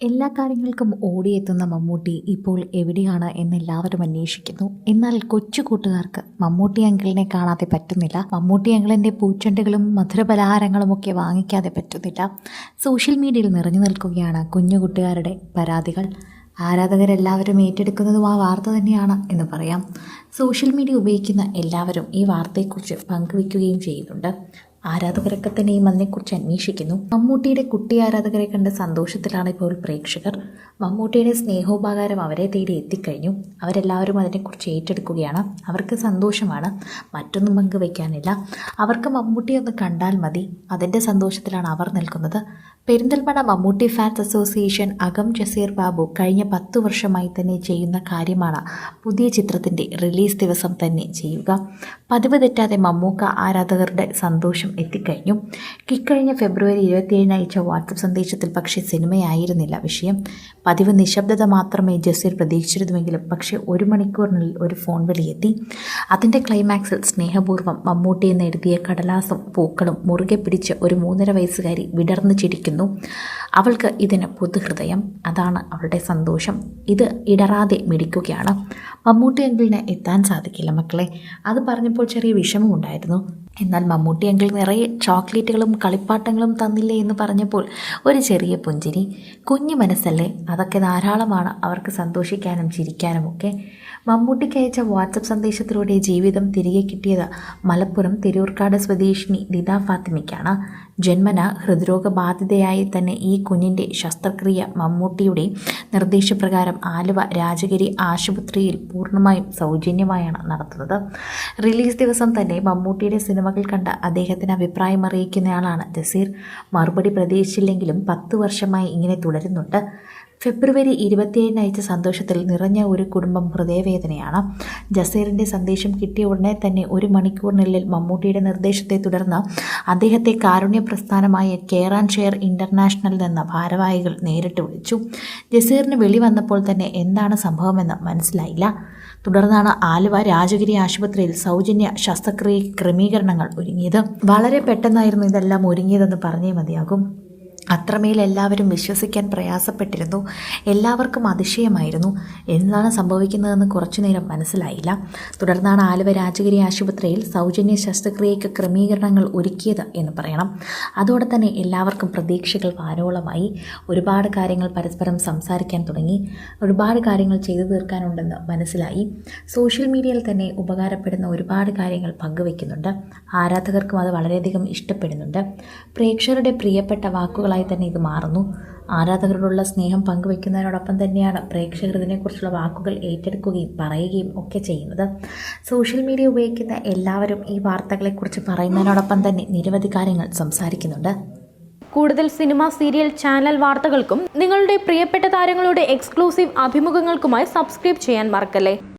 എല്ലാ കാര്യങ്ങൾക്കും ഓടിയെത്തുന്ന മമ്മൂട്ടി ഇപ്പോൾ എവിടെയാണ് എന്ന് എല്ലാവരും അന്വേഷിക്കുന്നു. എന്നാൽ കൊച്ചു കൂട്ടുകാർക്ക് മമ്മൂട്ടി അങ്കിളിനെ കാണാതെ പറ്റുന്നില്ല. മമ്മൂട്ടി അങ്കിളിന്റെ പൂച്ചെണ്ടുകളും മധുരപലഹാരങ്ങളും ഒക്കെ വാങ്ങിക്കാതെ പറ്റുന്നില്ല. സോഷ്യൽ മീഡിയയിൽ നിറഞ്ഞു നിൽക്കുകയാണ് കുഞ്ഞു കൂട്ടുകാരുടെ പരാതികൾ. ആരാധകരെല്ലാവരും ഏറ്റെടുക്കുന്നതും ആ വാർത്ത തന്നെയാണ് എന്ന് പറയാം. സോഷ്യൽ മീഡിയ ഉപയോഗിക്കുന്ന എല്ലാവരും ഈ വാർത്തയെക്കുറിച്ച് പങ്കുവയ്ക്കുകയും ചെയ്യുന്നുണ്ട്. ആരാധകരൊക്കെ തന്നെയും അതിനെക്കുറിച്ച് അന്വേഷിക്കുന്നു. മമ്മൂട്ടിയുടെ കുട്ടി ആരാധകരെ കണ്ട സന്തോഷത്തിലാണ് ഇപ്പോൾ പ്രേക്ഷകർ. മമ്മൂട്ടിയുടെ സ്നേഹോപകാരം അവരെ തേടി എത്തിക്കഴിഞ്ഞു. അവരെല്ലാവരും അതിനെക്കുറിച്ച് ഏറ്റെടുക്കുകയാണ്. അവർക്ക് സന്തോഷമാണ്. മറ്റൊന്നും പങ്കുവയ്ക്കാനില്ല. അവർക്ക് മമ്മൂട്ടി ഒന്ന് കണ്ടാൽ മതി. അതിന്റെ സന്തോഷത്തിലാണ് അവർ നിൽക്കുന്നത്. പെരിന്തൽമണ്ണ മമ്മൂട്ടി ഫാൻസ് അസോസിയേഷൻ അകം ജസീർ ബാബു കഴിഞ്ഞ പത്ത് വർഷമായി തന്നെ ചെയ്യുന്ന കാര്യമാണ് പുതിയ ചിത്രത്തിന്റെ റിലീസ് ദിവസം തന്നെ ചെയ്യുക. പതിവ് തെറ്റാതെ മമ്മൂക്ക ആരാധകരുടെ സന്തോഷം എത്തിക്കഴിഞ്ഞു. കിക്കഴിഞ്ഞ ഫെബ്രുവരി ഇരുപത്തിയേഴിന് അയച്ച വാട്സപ്പ് സന്ദേശത്തിൽ പക്ഷേ സിനിമയായിരുന്നില്ല വിഷയം. പതിവ് നിശബ്ദത മാത്രമേ ജസീർ പ്രതീക്ഷിച്ചിരുന്നുവെങ്കിലും പക്ഷേ ഒരു മണിക്കൂറിനുള്ളിൽ ഒരു ഫോൺ വിളിയെത്തി. അതിന്റെ ക്ലൈമാക്സിൽ സ്നേഹപൂർവം മമ്മൂട്ടി എന്ന് എഴുതിയ കടലാസും പൂക്കളും മുറുകെ പിടിച്ച് ഒരു മൂന്നര വയസ്സുകാരി വിടർന്നു ചിരിക്കുന്നു. അവൾക്ക് ഇതിന് പുതുഹൃദയം. അതാണ് അവളുടെ സന്തോഷം. ഇത് ഇടറാതെ മിടിക്കുകയാണ്. മമ്മൂട്ടി അങ്കിളിന് എത്താൻ സാധിക്കില്ല മക്കളെ. അത് പറഞ്ഞപ്പോൾ ചെറിയ വിഷമമുണ്ടായിരുന്നു. എന്നാൽ മമ്മൂട്ടി അങ്കിൾ നിറയെ ചോക്ലേറ്റുകളും കളിപ്പാട്ടങ്ങളും തന്നില്ലേ എന്ന് പറഞ്ഞപ്പോൾ ഒരു ചെറിയ പുഞ്ചിരി കുഞ്ഞു മനസ്സല്ലേ? അതൊക്കെ ധാരാളമാണ്. അവർക്ക് സന്തോഷിക്കാനും ചിരിക്കാനും ഒക്കെ. മമ്മൂട്ടിക്ക് അയച്ച വാട്സപ്പ് സന്ദേശത്തിലൂടെ ജീവിതം തിരികെ കിട്ടിയത് മലപ്പുറം തിരൂർക്കാട് സ്വദേശിനി ദിദ ഫാത്തിമയ്ക്കാണ്. ജന്മന ഹൃദ്രോഗബാധിതയായി തന്നെ ഈ കുഞ്ഞിന്റെ ശസ്ത്രക്രിയ മമ്മൂട്ടിയുടെ നിർദ്ദേശപ്രകാരം ആലുവ രാജഗിരി ആശുപത്രിയിൽ പൂർണമായും സൗജന്യമായാണ് നടത്തുന്നത്. റിലീസ് ദിവസം തന്നെ മമ്മൂട്ടിയുടെ സിനിമകൾ കണ്ട അദ്ദേഹത്തിന് അഭിപ്രായം അറിയിക്കുന്നയാളാണ് ജസീർ. മറുപടി പ്രതീക്ഷിച്ചില്ലെങ്കിലും പത്ത് വർഷമായി ഇങ്ങനെ തുടരുന്നുണ്ട്. ഫെബ്രുവരി ഇരുപത്തിയേഴിന് അയച്ച സന്തോഷത്തിൽ നിറഞ്ഞ ഒരു കുടുംബം ഹൃദയവേദനയാണ്. ജസീറിന്റെ സന്ദേശം കിട്ടിയ ഉടനെ തന്നെ ഒരു മണിക്കൂറിനുള്ളിൽ മമ്മൂട്ടിയുടെ നിർദ്ദേശത്തെ തുടർന്ന് അദ്ദേഹത്തെ കാരുണ്യ പ്രസ്ഥാനമായ കെയർ ആൻഡ് ഷെയർ ഇന്റർനാഷണൽ നിന്ന് ഭാരവാഹികൾ നേരിട്ട് വിളിച്ചു. ജസീറിന് വെളി വന്നപ്പോൾ തന്നെ എന്താണ് സംഭവമെന്ന് മനസ്സിലായില്ല. തുടർന്നാണ് ആലുവ രാജഗിരി ആശുപത്രിയിൽ സൗജന്യ ശസ്ത്രക്രിയ ക്രമീകരണങ്ങൾ ഒരുങ്ങിയത്. വളരെ പെട്ടെന്നായിരുന്നു ഇതെല്ലാം ഒരുങ്ങിയതെന്ന് പറഞ്ഞേ മതിയാകും. അത്രമേൽ എല്ലാവരും വിശ്വസിക്കാൻ പ്രയാസപ്പെട്ടിരുന്നു. എല്ലാവർക്കും അതിശയമായിരുന്നു. എന്താണ് സംഭവിക്കുന്നതെന്ന് കുറച്ചു നേരം മനസ്സിലായില്ല. തുടർന്നാണ് ആലുവ രാജഗിരി ആശുപത്രിയിൽ സൗജന്യ ശസ്ത്രക്രിയയ്ക്ക് ക്രമീകരണങ്ങൾ ഒരുക്കിയത് എന്ന് പറയണം. അതോടെ തന്നെ എല്ലാവർക്കും പ്രതീക്ഷകൾ വാരോളമായി. ഒരുപാട് കാര്യങ്ങൾ പരസ്പരം സംസാരിക്കാൻ തുടങ്ങി. ഒരുപാട് കാര്യങ്ങൾ ചെയ്തു തീർക്കാനുണ്ടെന്ന് മനസ്സിലായി. സോഷ്യൽ മീഡിയയിൽ തന്നെ ഉപകാരപ്പെടുന്ന ഒരുപാട് കാര്യങ്ങൾ പങ്കുവെക്കുന്നുണ്ട്. ആരാധകർക്കും അത് വളരെയധികം ഇഷ്ടപ്പെടുന്നുണ്ട്. പ്രേക്ഷകരുടെ പ്രിയപ്പെട്ട വാക്കുകളായി തന്നെ ഇത് മാറുന്നു. ആരാധകരോടുള്ള സ്നേഹം പങ്കുവെക്കുന്നതിനോടൊപ്പം തന്നെയാണ് പ്രേക്ഷകർ ഇതിനെക്കുറിച്ചുള്ള വാക്കുകൾ ഏറ്റെടുക്കുകയും പറയുകയും ഒക്കെ ചെയ്യുന്നത്. സോഷ്യൽ മീഡിയ ഉപയോഗിക്കുന്ന എല്ലാവരും ഈ വാർത്തകളെക്കുറിച്ച് പറയുന്നതിനോടൊപ്പം തന്നെ നിരവധി കാര്യങ്ങൾ സംസാരിക്കുന്നുണ്ട്. കൂടുതൽ സിനിമ സീരിയൽ ചാനൽ വാർത്തകൾക്കും നിങ്ങളുടെ പ്രിയപ്പെട്ട താരങ്ങളുടെ എക്സ്ക്ലൂസീവ് അഭിമുഖങ്ങൾക്കുമായി സബ്സ്ക്രൈബ് ചെയ്യാൻ മറക്കല്ലേ?